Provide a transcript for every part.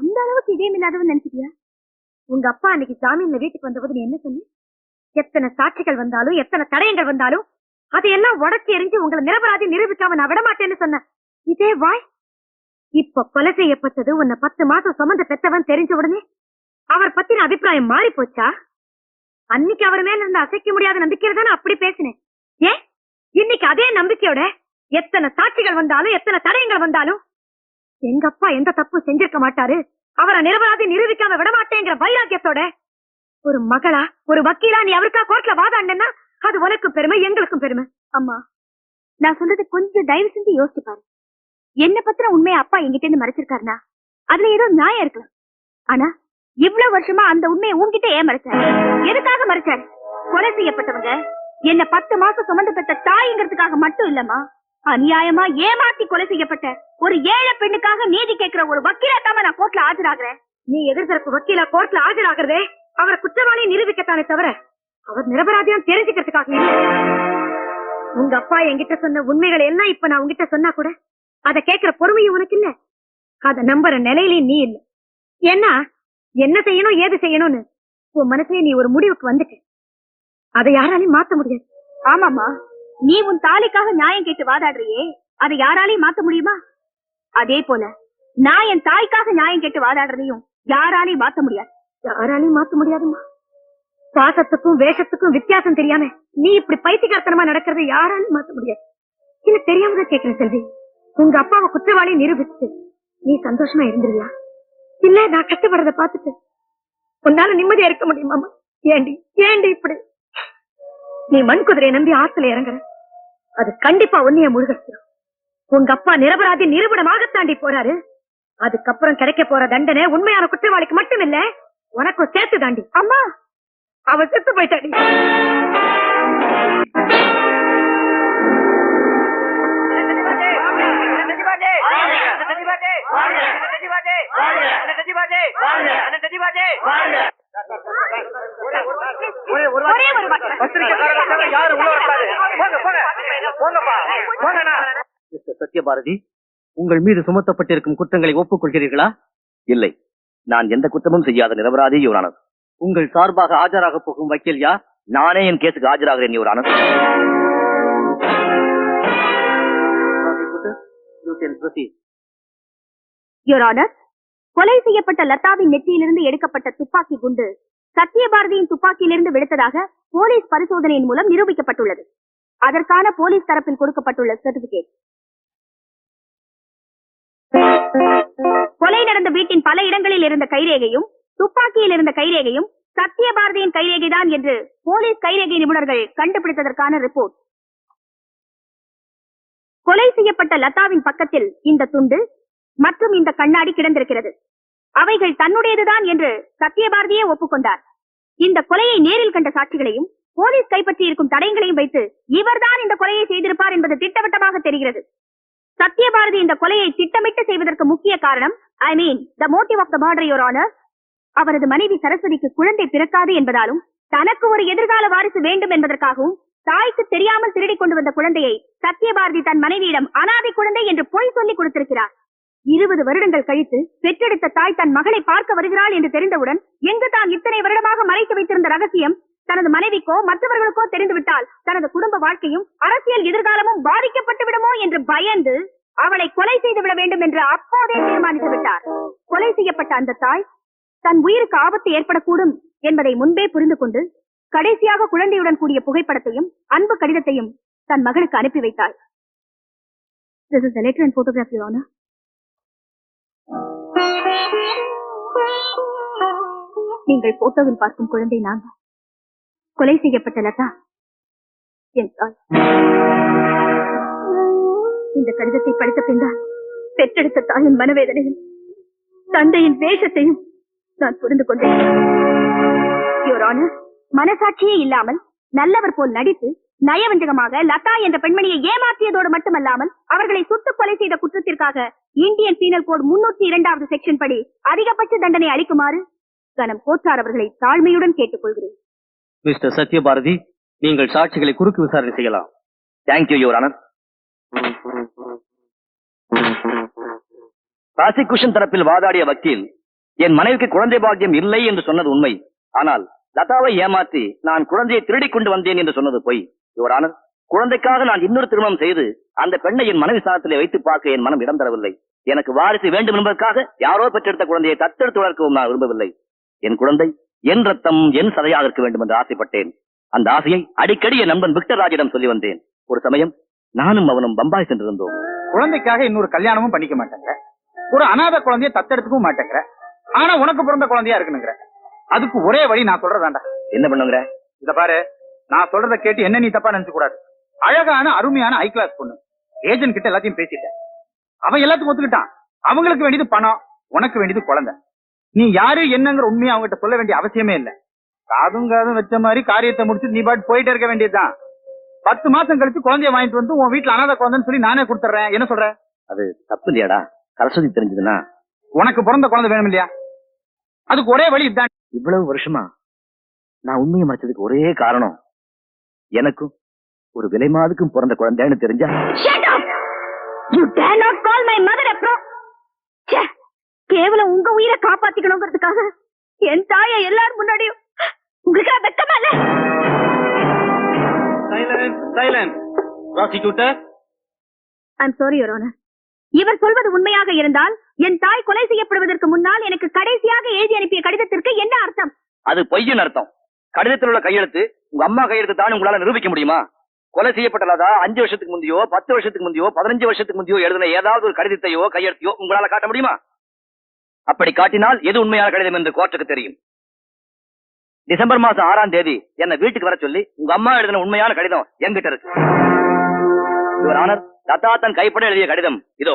அந்த அளவுக்கு இதயம் இல்லாதவன் நினைச்சிட்டியா? உங்க அப்பா அன்னைக்கு ஜாமீன்ல வீட்டுக்கு வந்தபோது நீ என்ன சொன்ன? எத்தனை சாட்சிகள் வந்தாலும் எத்தனை தடயங்கள் வந்தாலும் அதையெல்லாம் உடச்சி எரிஞ்சு உங்களை நிரபராதி நிரூபிக்காம நான் விடமாட்டேன்னு சொன்னேன் இதே வாய்? இப்ப கொலை செய்யப்பட்டது உன்னை பத்து மாசம் சுமந்து பெத்தவன் தெரிஞ்ச உடனே அவர் பத்தின அபிப்பிராயம் மாறி போச்சா அன்னைக்கு அவர் மேல இருந்து அசைக்க முடியாத நம்பிக்கையில தானே அப்படி பேசினேன். ஏன்? இன்னைக்கு அதே நம்பிக்கையோட எத்தனை சாட்சிகள் வந்தாலும் எத்தனை தடயங்கள் வந்தாலும் எங்க அப்பா எந்த தப்பு செஞ்சிருக்க மாட்டாரு? அவரை நிரபராதி நிரூபிக்காம விடமாட்டேங்கிற வைராக்கியத்தோட? ஒரு மகளா? ஒரு வக்கீலா? நீ அவருக்கா கோர்ட்ல வாதாண்டனா அது உனக்கும் பெருமை எங்களுக்கும் பெருமை. அம்மா நான் சொல்றது கொஞ்சம் தயவு செஞ்சு யோசிச்சு பாரு. என்ன பத்திர உண்மையை அப்பா என்கிட்ட இருந்து மறைச்சிருக்காருனா அதுல ஏதோ நியாயம் இருக்கலாம். ஆனா இவ்வளவு வருஷமா அந்த உண்மையை உன்கிட்ட ஏன் மறைச்சாரு? எதுக்காக மறைச்சாரு? கொலை செய்யப்பட்டவங்க என்ன பத்து மாசம் சுமந்து பெற்ற தாய்ங்கிறதுக்காக மட்டும் இல்லம்மா. அநியாயமா ஏமாத்தி கொலை செய்யப்பட்ட ஒரு ஏழை பெண்ணுக்காக நீதி கேட்கிற ஒரு வக்கீலா தாம நான் கோர்ட்ல ஆஜராகிறேன். நீ எதிர்த்தரப்பு வக்கீலா கோர்ட்ல ஆஜராகிறதே அவரை குற்றவாளி நிரூபிக்கத்தானே தவிர அவர் நிரபராதியம் தெரிஞ்சுக்கிறதுக்காக உங்க அப்பா என்கிட்ட சொன்ன உண்மைகள் எல்லாம் இப்ப நான் உங்ககிட்ட சொன்னா கூட அத கேட்கிற பொறுமையும் உனக்கு இல்ல. அத நம்புற நிலையிலயும் நீ இல்ல. ஏன்னா என்ன செய்யணும் ஏது செய்யணும்னு உன் மனசுல நீ ஒரு முடிவுக்கு வந்துட்ட. அதை யாராலையும் மாத்த முடியாது. ஆமாமா நீ உன் தாலிக்காக நியாயம் கேட்டு வாதாடுறியே அதை யாராலையும் மாத்த முடியுமா? அதே போல நான் என் தாய்க்காக நியாயம் கேட்டு வாதாடுறதையும் யாராலையும் மாத்த முடியாது. யாராலையும் மாத்த முடியாதுமா பாசத்துக்கும் வேஷத்துக்கும் வித்தியாசம் தெரியாம நீ இப்படி பைத்தியகார்த்தனமா நடக்கிறத யாராலையும் மாத்த முடியாது. இல்ல தெரியாம தான் கேட்கிறேன் செல்வி. உங்க அப்பாவை குற்றவாளியை நிரூபிச்சு நீ சந்தோஷமா இருந்துருவியா? இல்ல நான் கஷ்டப்படுறத பாத்துட்டு உன்னால நிம்மதியா இருக்க முடியுமாமா ஏண்டி ஏண்டி இப்படி? நீ மண் குதிரையை நம்பி ஆத்துல இறங்குற. அது கண்டிப்பா உன்னைய முழுகடிச்சிடும் உங்க அப்பா நிரபராதி நிரூபணமாக தாண்டி போறாரு. அதுக்கப்புறம் கிடைக்க போற தண்டனை உண்மையான குற்றவாளிக்கு மட்டும் இல்ல உனக்கும் சேர்த்து தாண்டி. அம்மா! அவ செத்து போயிட்டாடி. ஒரே ஒரு மிஸ்டர் சத்யபாரதி உங்கள் மீது சுமத்தப்பட்டிருக்கும் குற்றங்களை ஒப்புக்கொள்கிறீர்களா? இல்லை. நான் எந்த குற்றமும் செய்யாத நிரபராதி யுவரானது உங்கள் சார்பாக ஆஜராக போகும் வக்கீல் யார்? நானே என் கேஸுக்கு ஆஜராகிறேன் யுவரானது யுவர் ஆனர் கொலை செய்யப்பட்ட லதாவின் நெற்றியிலிருந்து எடுக்கப்பட்ட துப்பாக்கி குண்டு சத்யபாரதியின் துப்பாக்கியிலிருந்து வெடித்ததாக போலீஸ் பரிசோதனையின் மூலம் நிரூபிக்கப்பட்டுள்ளது. அதற்கான போலீஸ் தரப்பில் கொடுக்கப்பட்டுள்ள சர்டிபிகேட் கொலை நடந்த வீட்டின் பல இடங்களில் இருந்த கைரேகையும் துப்பாக்கியில் இருந்த கைரேகையும் சத்யபாரதியின் கைரேகைதான் என்று போலீஸ் கைரேகை நிபுணர்கள் கண்டுபிடித்ததற்கான ரிப்போர்ட். கொலை செய்யப்பட்ட லதாவின் பக்கத்தில் இந்த துண்டு மற்றும் இந்த கண்ணாடி கிடந்திருக்கிறது. அவைகள் தன்னுடையதுதான் என்று சத்யபாரதியே ஒப்புக்கொண்டார். இந்த கொலையை நேரில் கண்ட சாட்சிகளையும் போலீஸ் கைப்பற்றி இருக்கும் தடயங்களையும் வைத்து இவர்தான் இந்த கொலையை செய்திருப்பார் என்பது திட்டவட்டமாக தெரிகிறது. சத்யபாரதி இந்த கொலையை திட்டமிட்டு செய்வதற்கு முக்கிய காரணம் I mean the motive of the murder your honour அவரது மனைவி சரஸ்வதிக்கு குழந்தை பிறக்காது என்பதாலும் தனக்கு ஒரு எதிர்கால வாரிசு வேண்டும் என்பதற்காகவும் தாய்க்கு தெரியாமல் திருடி கொண்டு வந்த குழந்தையை சத்யபாரதி தன் மனைவியிடம் அனாதை குழந்தை என்று பொய் சொல்லி கொடுத்திருக்கிறார். இருபது வருடங்கள் கழித்து பெற்றெடுத்த தாய் தன் மகளை பார்க்க வருகிறாள் என்று தெரிந்தவுடன் எங்கு தான் இத்தனை வருடமாக மறைத்து வைத்திருந்த ரகசியம்? தனது மனைவிக்கோ மற்றவர்களுக்கோ தெரிந்துவிட்டால் தனது குடும்ப வாழ்க்கையும் அரசியல் எதிர்காலமும் பாதிக்கப்பட்டு விடுமோ என்று பயந்து அவளை கொலை செய்து விட வேண்டும் என்று அப்போதே தீர்மானித்து விட்டார். கொலை செய்யப்பட்ட அந்த தாய் தன் உயிருக்கு ஆபத்து ஏற்படக்கூடும் என்பதை முன்பே புரிந்து கொண்டு கடைசியாக குழந்தையுடன் கூடிய புகைப்படத்தையும் அன்பு கடிதத்தையும் தன் மகளுக்கு அனுப்பி வைத்தாள். This is a letter and photograph, Your Honor. நீங்கள் போட்டோவில் பார்க்கும் குழந்தை நான். கொலை செய்யப்பட்ட லதா என் தாய் இந்த கடிதத்தை படித்த பின்னால் பெற்றெடுத்த தாயின் மனவேதனையும் தந்தையின் வேஷத்தையும் நான் புரிந்து கொண்டேன். மனசாட்சியே இல்லாமல் நல்லவர் போல் நடித்து நயவஞ்சகமாக லதா என்ற பெண்மணியை ஏமாற்றியதோடு மட்டுமல்லாமல் அவர்களை சுட்டுக் கொலை செய்த குற்றத்திற்காக இந்தியன் பீனல் கோட் முன்னூத்தி இரண்டாவது செக்ஷன் படி அதிகபட்ச தண்டனை அளிக்குமாறு கனம் கோச்சார் அவர்களை தாழ்மையுடன் கேட்டுக்கொள்கிறேன். மிஸ்டர் சத்யபாரதி நீங்கள் சாட்சிகளை குறுக்கு விசாரணை செய்யலாம். தேங்க்யூ யுவர் ஆனர் ப்ராசிக்யூஷன் தரப்பில் வாதாடிய வக்கீல் என் மனைவிக்கு குழந்தை பாக்கியம் இல்லை என்று சொன்னது உண்மை. ஆனால் லதாவை ஏமாற்றி நான் குழந்தையை திருடி கொண்டு வந்தேன் என்று சொன்னது பொய். யுவர் ஆனர் குழந்தைக்காக நான் இன்னொரு திருமணம் செய்து அந்த பெண்ணை என் மனைவி சாதத்திலே வைத்து பார்க்க என் மனம் இடம் தரவில்லை. எனக்கு வாரிசு வேண்டும் என்பதற்காக யாரோ பெற்றெடுத்த குழந்தையை தத்தெடுத்து வளர்க்கவும் நான் விரும்பவில்லை. என் குழந்தை என் ரத்தம் என் சதையாக இருக்க வேண்டும் என்று ஆசைப்பட்டேன். அந்த ஆசையை அடிக்கடி என் நண்பன் விக்டர் ராஜிடம் சொல்லி வந்தேன். ஒரு சமயம் நானும் அவனும் பம்பாய் சென்றிருந்தோம். குழந்தைக்காக இன்னொரு கல்யாணமும் பண்ணிக்க மாட்டேங்க ஒரு அனாதை குழந்தைய தத்தெடுத்துக்கவும் மாட்டேங்கிற. ஆனா உனக்கு பிறந்த குழந்தையா இருக்கணுங்கிற. அதுக்கு ஒரே வழி நான் சொல்றதாண்டா. என்ன பண்ணுங்கிற? இத பாரு நான் சொல்றத கேட்டு என்ன நீ தப்பா நினைச்சு கூடாது. அழகான அருமையான ஹை கிளாஸ் பொண்ணு. ஏஜென்ட் கிட்ட எல்லாத்தையும் பேசிட்டேன். அவன் எல்லாத்துக்கும் ஒத்துக்கிட்டான். அவங்களுக்கு வேண்டியது பணம் உனக்கு வேண்டியது குழந்தை. நீ யாரு என்னங்கிற உண்மையை அவங்ககிட்ட சொல்ல வேண்டிய அவசியமே இல்ல. காதும் காதும் வச்ச மாதிரி காரியத்தை முடிச்சு நீ பாட்டு போயிட்டே இருக்க வேண்டியதுதான். பத்து மாசம் கழிச்சு குழந்தைய வாங்கிட்டு வந்து உன் வீட்டுல அனாதை குழந்தைன்னு சொல்லி நானே கொடுத்துறேன் என்ன சொல்ற? அது தப்பு இல்லையாடா? சரஸ்வதி தெரிஞ்சதுன்னா? உனக்கு பிறந்த குழந்தை வேணும் இல்லையா? அதுக்கு ஒரே வழி இதுதான். இவ்வளவு வருஷமா நான் உண்மையை மறைச்சதுக்கு ஒரே காரணம் எனக்கும் ஒரு விலை மாதுக்கும் பிறந்த குழந்தைன்னு தெரிஞ்சா Shut up! You dare not call my mother a pro. கேவலம் உங்க உயிரை காப்பாத்திக்கணுங்கிறதுக்காக என் தாயை எல்லாரும் முன்னாடியும் உங்களுக்கு வெக்கமா இல்ல? ஐம் சாரி யுவர் இவர் சொல்வது உண்மையாக இருந்தால் என் தாய் கொலை செய்யப்படுவதற்கு முன்னால் எனக்கு கடைசியாக எழுதி அனுப்பிய கடிதத்திற்கு என்ன அர்த்தம்? அது பொய்யின் அர்த்தம். கடிதத்தில் உள்ள கையெழுத்து உங்க அம்மா கையெழுத்து தான் உங்களால நிரூபிக்க முடியுமா? கொலை செய்யப்பட்டதா அஞ்சு வருஷத்துக்கு முந்தையோ பத்து வருஷத்துக்கு முந்தையோ பதினஞ்சு வருஷத்துக்கு முந்தையோ எழுதின ஏதாவது ஒரு கடிதத்தையோ கையெழுத்தையோ உங்களால காட்ட முடியுமா? அப்படி காட்டினால் எது உண்மையான கடிதம் என்று கோர்ட்டுக்கு தெரியும். டிசம்பர் மாசம் ஆறாம் தேதி என்ன வீட்டுக்கு வர சொல்லி உங்க அம்மா எழுதின உண்மையான கடிதம் என்கிட்ட இருக்கு. யுவர் ஆனர் லதா தன் கைப்பட எழுதிய கடிதம் இதோ.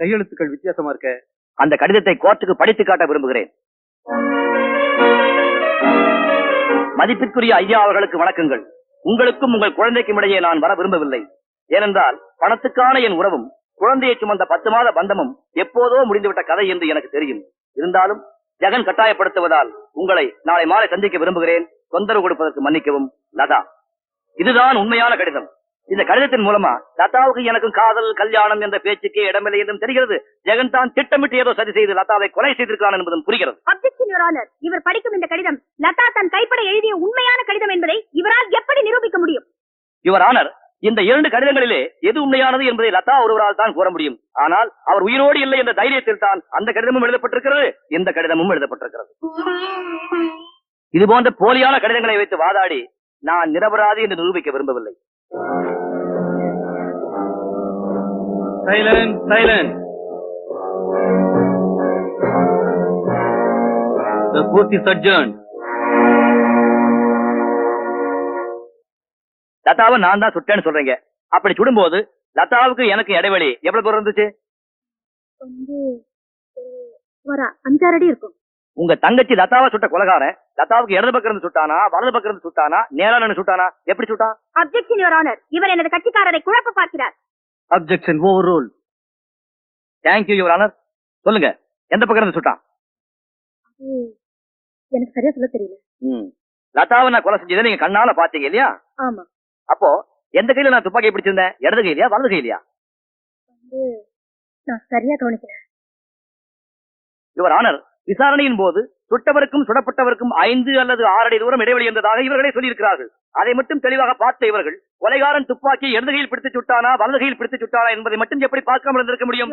கையெழுத்துக்கள் வித்தியாசமா இருக்க. அந்த கடிதத்தை கோர்ட்டுக்கு படித்து காட்ட விரும்புகிறேன். மதிப்பிற்குரிய ஐயா அவர்களுக்கு வணக்கங்கள். உங்களுக்கும் உங்கள் குழந்தைக்கும் இடையே நான் வர விரும்பவில்லை. ஏனென்றால் பணத்துக்கான என் உறவும் குழந்தையை சுமந்த பத்து மாத பந்தமும் எப்போதோ முடிந்துவிட்ட கதை என்று எனக்கு தெரியும். இருந்தாலும் ஜெகன் கட்டாயப்படுத்துவதால் உங்களை நாளை மாலை சந்திக்க விரும்புகிறேன். தொந்தரவு கொடுப்பதற்கு மன்னிக்கவும் லதா. இதுதான் உண்மையான கடிதம். இந்த கடிதத்தின் மூலமா லதாவுக்கு எனக்கும் காதல் கல்யாணம் என்ற பேச்சுக்கு இடமில்லை என்றும் தெரிகிறது. ஜெகன் தான் திட்டமிட்டு ஏதோ சதி செய்து லதாவை கொலை செய்திருக்கிறான் என்பதும் புரிகிறது. அப்ஜெக்ஷன் இவர் படிக்கும் இந்த கடிதம் லதா தன் கைப்பட எழுதிய உண்மையான கடிதம் என்பதை இவரால் எப்படி நிரூபிக்க முடியும்? யுவர் ஆனர் இந்த இரண்டு கடிதங்களிலே எது உண்மையானது என்பதை லதா ஒருவரால் தான் கூற முடியும். ஆனால் அவர் உயிரோடு இல்லை என்ற தைரியத்தில் தான் அந்த கடிதமும் எழுதப்பட்டிருக்கிறது இந்த கடிதமும் எழுதப்பட்டிருக்கிறது. இது போன்ற போலியான கடிதங்களை வைத்து வாதாடி நான் நிரபராதி என்று நிரூபிக்க விரும்பவில்லை. Silence silence The court is adjourned. லதாவை நான் தான் சுட்டேன்னு சொல்றீங்க. அப்படி சுடும்போது லதாவுக்கு எனக்கு இடைவெளி எவ்வளவு தூரம் இருந்துச்சு? வந்து ஒரு அஞ்சாறு அடி இருக்கும். உங்க தங்கச்சி லதாவை சுட்ட கொலகாரன் லதாவுக்கு இடது பக்கம் இருந்து சுட்டானா வலது பக்கம் இருந்து சுட்டானா நேரா சுட்டானா? எப்படி சுட்டான்? அப்ஜெக்ஷன் யுவர் ஆனர் இவர் எனது கட்சிக்காரரை குழப்ப பார்க்கிறார். Objection overrule thank you your honour சொல்லுங்க. எந்த பக்கம் இருந்து சுட்டான் எனக்கு சரியா சொல்ல தெரியல. ம். லதாவை நான் கொலை செஞ்சதை நீங்க கண்ணால பாத்தீங்க இல்லையா? ஆமா. அப்போ எந்த கையில நான் துப்பாக்கி பிடிச்சிருந்தேன் இடது கையிலயா வலது கையிலயா? நான் சரியா கவனிக்கல. யுவர் ஆனர் விசாரணையின் போது சுட்டவருக்கும் சுடப்பட்டவருக்கும் ஐந்து அல்லது ஆறு அடி தூரம் இடைவெளி இருந்ததாக இவர்களே சொல்லியிருக்கிறார்கள். அதை மட்டும் தெளிவாக பார்த்த இவர்கள் கொலைகாரன் துப்பாக்கி இடது கையில் பிடித்து சுட்டானா வலது கையில் பிடித்து சுட்டானா என்பதை மட்டும் எப்படி பார்க்காமல் இருந்திருக்க முடியும்?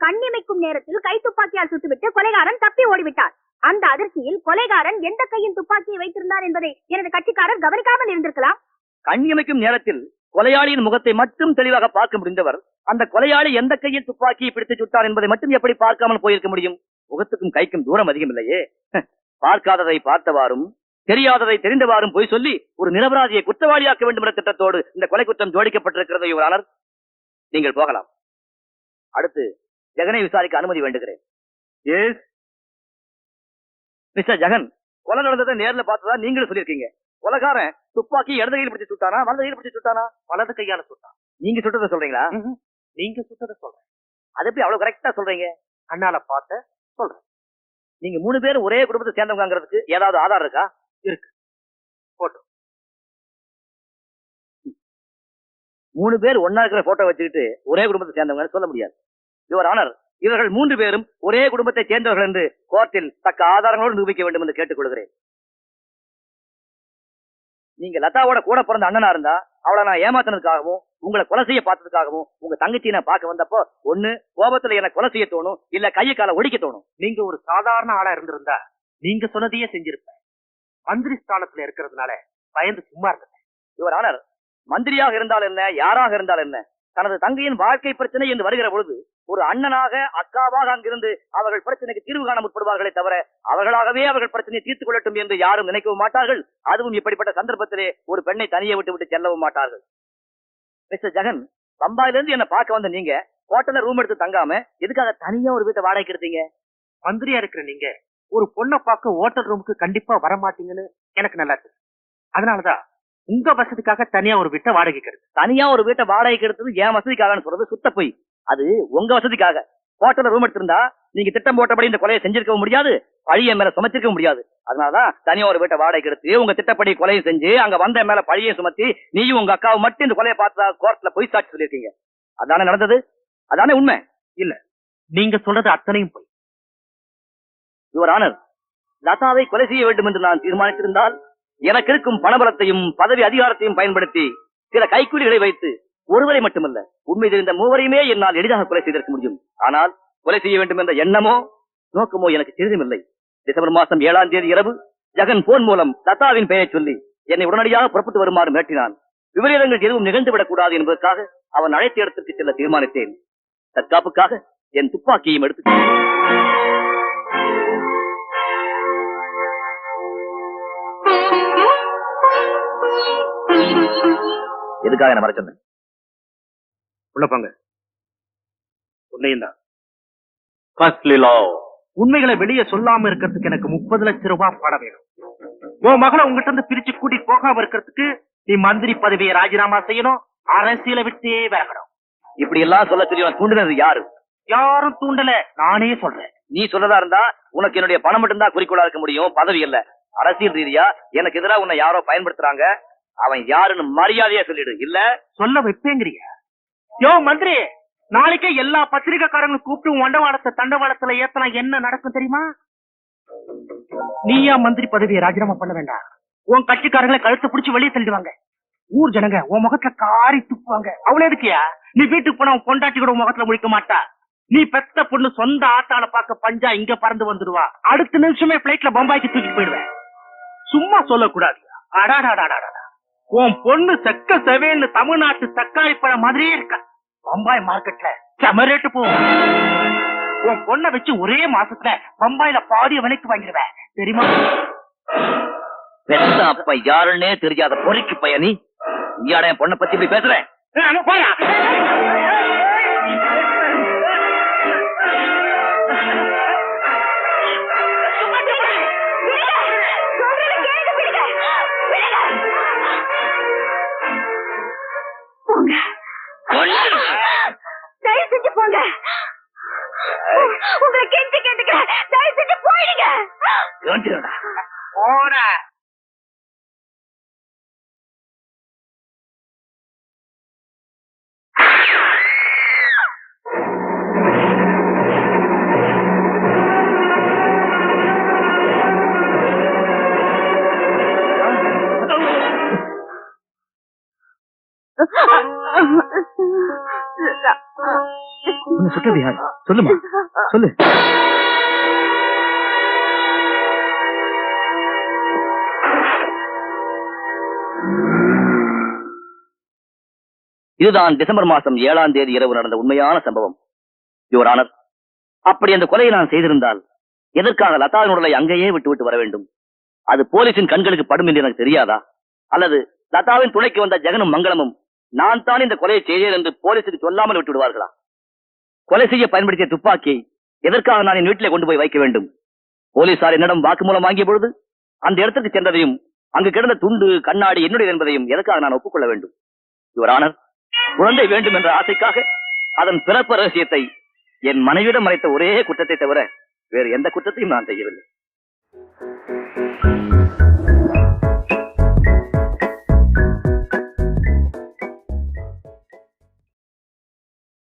கண்ணிமைக்கும் நேரத்தில் கை துப்பாக்கியால் சுட்டுவிட்டு கொலைகாரன் தப்பி ஓடிவிட்டார். அந்த அதிர்ச்சியில் கொலைகாரன் எந்த கையின் துப்பாக்கியை வைத்திருந்தார் என்பதை எனது கட்சிக்காரர் கவனிக்காமல் இருந்திருக்கலாம்? கண்ணியமைக்கும் நேரத்தில் கொலையாளியின் முகத்தை மட்டும் தெளிவாக பார்க்க முடிந்தவர் அந்த கொலையாளி எந்த கையில் துப்பாக்கியை பிடித்து சுட்டார் என்பதை மட்டும் எப்படி பார்க்காமல் போயிருக்க முடியும்? முகத்துக்கும் கைக்கும் தூரம் அதிகம் இல்லையே பார்க்காததை பார்த்தவாறும் தெரியாததை தெரிந்தவாறும் போய் சொல்லி ஒரு நிரபராதியை குற்றவாளியாக்க வேண்டும் என்ற திட்டத்தோடு இந்த கொலை குற்றம் ஜோடிக்கப்பட்டிருக்கிறது யுவரானர் நீங்கள் போகலாம். அடுத்து ஜெகனை விசாரிக்க அனுமதி வேண்டுகிறேன். எஸ் மிஸ்டர் ஜெகன் கொலை நடந்ததை நேர்ல பார்த்ததா நீங்களும் சொல்லியிருக்கீங்க. கொலைகாரன் துப்பாக்கி இடது கையில் பிடிச்சு சுட்டானா வலது கையில் பிடிச்சு சுட்டானா? வலது கையால சுட்டான். நீங்க சுட்டதை சொல்றீங்களா? நீங்க சுத்தத சொல்றேன். அது எப்படி அவ்வளவு கரெக்டா சொல்றீங்க? கண்ணால பார்த்த சொல்றேன் நீங்க மூணு பேரும் ஒரே குடும்பத்தை சேர்ந்தவங்கிறதுக்கு ஏதாவது ஆதாரம் இருக்கா இருக்கு. போட்டோ. மூணு பேர் ஒன்னா இருக்கிற போட்டோ வச்சுக்கிட்டு ஒரே குடும்பத்தை சேர்ந்தவங்க சொல்ல முடியாது யுவர் ஆனர் இவர்கள் மூன்று பேரும் ஒரே குடும்பத்தை சேர்ந்தவர்கள் என்று கோர்ட்டில் தக்க ஆதாரங்களோடு நிரூபிக்க வேண்டும் என்று கேட்டுக்கொள்கிறேன் நீங்க லதாவோட கூட பிறந்த அண்ணனா இருந்தா அவளை நான் ஏமாத்தினதுக்காகவும் உங்களை கொலை செய்ய பார்த்ததுக்காகவும் உங்க தங்கச்சியை நான் பார்க்க வந்தப்போ ஒண்ணு கோபத்துல எனக்கு கொலை செய்ய தோணும் இல்ல கையை காலை ஒடிக்க தோணும். நீங்க ஒரு சாதாரண ஆளா இருந்திருந்தா நீங்க சொன்னதையே செஞ்சிருப்பேன். மந்திரி ஸ்தானத்துல இருக்கிறதுனால பயந்து சும்மா இருந்தேன் இவர் ஆனர். மந்திரியாக இருந்தால் என்ன யாராக இருந்தால் என்ன தனது தங்கையின் வாழ்க்கை பிரச்சனை என்று வருகிற பொழுது ஒரு அண்ணனாக அக்காவாக அங்கிருந்து அவர்கள் பிரச்சனைக்கு தீர்வு காண முற்படுவார்களே தவிர அவர்களாகவே அவர்கள் பிரச்சனையை தீர்த்துக் கொள்ளட்டும் என்று யாரும் நினைக்கவும் மாட்டார்கள். அதுவும் இப்படிப்பட்ட சந்தர்ப்பத்திலே ஒரு பெண்ணை தனியே விட்டு விட்டு செல்லவும் மாட்டார்கள். மிஸ்டர் ஜெகன் பம்பாயிலிருந்து என்ன பார்க்க வந்த நீங்க ஹோட்டல்ல ரூம் எடுத்து தங்காம எதுக்காக தனியா ஒரு வீட்டை வாடகைக்கு எடுத்தீங்க? மந்திரியா இருக்கிற நீங்க ஒரு பொண்ணை பார்க்க ஹோட்டல் ரூமுக்கு கண்டிப்பா வர மாட்டீங்கன்னு எனக்கு நல்லா இருக்கு அதனாலதான் உங்க வசதிக்காக தனியா ஒரு வீட்டை வாடகைக்கிறது தனியா ஒரு வீட்டை வாடகைக்கு எடுத்தது என் வசதிக்காகன்னு சொல்றது சுத்த போய். அது உங்க வசதிக்காக. ஹோட்டல்ல ரூம் எடுத்திருந்தா நீங்க திட்டம் போட்டபடி இந்த கொலையை செஞ்சிருக்கவும் முடியாது பழிய மேல சுமச்சிருக்க முடியாது. அதனாலதான் தனியா ஒரு வீட்டை வாடகைக்கு எடுத்து உங்க திட்டப்படி கொலையை செஞ்சு அங்க வந்த மேல பழியை சுமத்தி நீயும் உங்க அக்காவும் மட்டும் இந்த கொலையை பார்த்தா கோர்ட்ல பொய் சாட்சி சொல்லியிருக்கீங்க. அதானே நடந்தது? அதானே உண்மை? இல்ல. நீங்க சொல்றது அத்தனையும் போய். யுவர் ஆனர் லதாவை கொலை செய்ய வேண்டும் என்று நான் தீர்மானித்திருந்தால் எனக்கு இருக்கும் பணபலத்தையும் பதவி அதிகாரத்தையும் பயன்படுத்தி சில கைக்கூலிகளை வைத்து ஒருவரை மட்டுமல்ல உண்மை தெரிந்த மூவரையுமே என்னால் எளிதாக கொலை செய்திருக்க முடியும். ஆனால் கொலை செய்ய வேண்டும் என்ற எண்ணமோ நோக்கமோ எனக்கு சிறிதுமில்லை. டிசம்பர் மாசம் ஏழாம் தேதி இரவு ஜெகன் போன் மூலம் லதாவின் பெயரை சொல்லி என்னை உடனடியாக புறப்பட்டு வருமாறு மிரட்டினான். விபரீதங்கள் எதுவும் நிகழ்ந்துவிடக் கூடாது என்பதற்காக அவன் அழைத்த இடத்திற்கு செல்ல தீர்மானித்தேன். தற்காப்புக்காக என் துப்பாக்கியையும் எடுத்து எதுக்காக என்ன வர சொன்னேன் உள்ள போங்க. உன்னையும் தான் உண்மைகளை வெளியே சொல்லாம இருக்கிறதுக்கு எனக்கு முப்பது லட்சம் ரூபாய் பணம் வேணும். உன் மகளை உங்ககிட்ட இருந்து பிரிச்சு கூட்டிட்டு போகாம இருக்கிறதுக்கு நீ மந்திரி பதவியை ராஜினாமா செய்யணும் அரசியலை விட்டே விலகணும். இப்படி எல்லாம் சொல்ல சொல்லி தூண்டினது யாரு? யாரும் தூண்டல நானே சொல்றேன். நீ சொல்லதா இருந்தா உனக்கு என்னுடைய பணம் மட்டும்தான் குறிக்கோளா இருக்க முடியும் பதவி இல்ல. அரசியல் ரீதியா எனக்கு எதிராக உன்னை யாரோ பயன்படுத்துறாங்க அவன் யாருன்னு மரியாதையா சொல்லிடு. இல்ல? சொல்ல வைப்பேங்கிறிய. யோ மந்திரி நாளைக்கே எல்லா பத்திரிக்கைக்காரங்களும் கூப்பிட்டு ஒண்டவாளத்தை தண்டவாளத்துல ஏத்தனா என்ன நடக்கும் தெரியுமா? நீயா மந்திரி பதவியை ராஜினாமா பண்ண வேண்டாம். உன் கட்சிக்காரங்களை கழுத்தை புடிச்சு வெளியே தள்ளிடுவாங்க. ஊர் ஜனங்க உன் முகத்துல காரி துப்புவாங்க. அவ்வளவு எதுக்கியா? நீ வீட்டுக்கு போனா உன் பொண்டாட்டி கூட உன் முகத்துல முடிக்க மாட்டா. நீ பெத்த பொண்ணு சொந்த ஆட்டால பார்க்க பஞ்சா இங்க பறந்து வந்துடுவா. அடுத்த நிமிஷமே பிளைட்ல பம்பாய்க்கு தூக்கிட்டு போயிடுவேன். சும்மா சொல்லக்கூடாது. அடாடாடாடாடா. உன் பொண்ணு செக்க செவேன்னு தமிழ்நாட்டு தக்காளி பழம் மாதிரியே இருக்கா? பம்பாய் மார்க்கெட்ல செம ரேட்டு போகும் உன் பொண்ணை வச்சு ஒரே மாசத்துல பம்பாயில பாதிய விலைக்கு வாங்கிடுவேன் தெரியுமா? பெத்த அப்ப யாருன்னே தெரியாத பொறிக்கு பையனி நீயாட என் பொண்ணை பத்தி இப்படி பேசுறேன் தயவு செஞ்சு போங்க. உங்களை கெஞ்சி கேட்டுக்கிறேன் தயவு செஞ்சு போயிடுங்க. போன உன்னை சுட்டது யார்? சொல்லுமா? சொல்லு. இதுதான் டிசம்பர் மாசம் ஏழாம் தேதி இரவு நடந்த உண்மையான சம்பவம். யுவர் ஆனர் அப்படி அந்த கொலையை நான் செய்திருந்தால் எதற்காக லதாவின் உடலை அங்கேயே விட்டு விட்டு வர வேண்டும்? அது போலீசின் கண்களுக்கு படும் என்று எனக்கு தெரியாதா? அல்லது லதாவின் துணைக்கு வந்த ஜெகனும் மங்களமும் நான் தான் இந்த கொலையை செய்தேன் என்று போலீசுக்கு சொல்லாமல் விட்டு விடுவார்களா? கொலை செய்ய பயன்படுத்திய துப்பாக்கி எதற்காக நான் என் வீட்டிலே கொண்டு போய் வைக்க வேண்டும்? போலீசார் என்னிடம் வாக்குமூலம் வாங்கிய பொழுது அந்த இடத்துக்கு சென்றதையும் அங்கு கிடந்த துண்டு கண்ணாடி என்னுடைய என்பதையும் எதற்காக நான் ஒப்புக்கொள்ள வேண்டும்? யுவர் ஆனர் குழந்தை வேண்டும் என்ற ஆசைக்காக அதன் பிறப்பு ரகசியத்தை என் மனைவியிடம் மறைத்த ஒரே குற்றத்தை தவிர வேறு எந்த குற்றத்தையும் நான் செய்யவில்லை.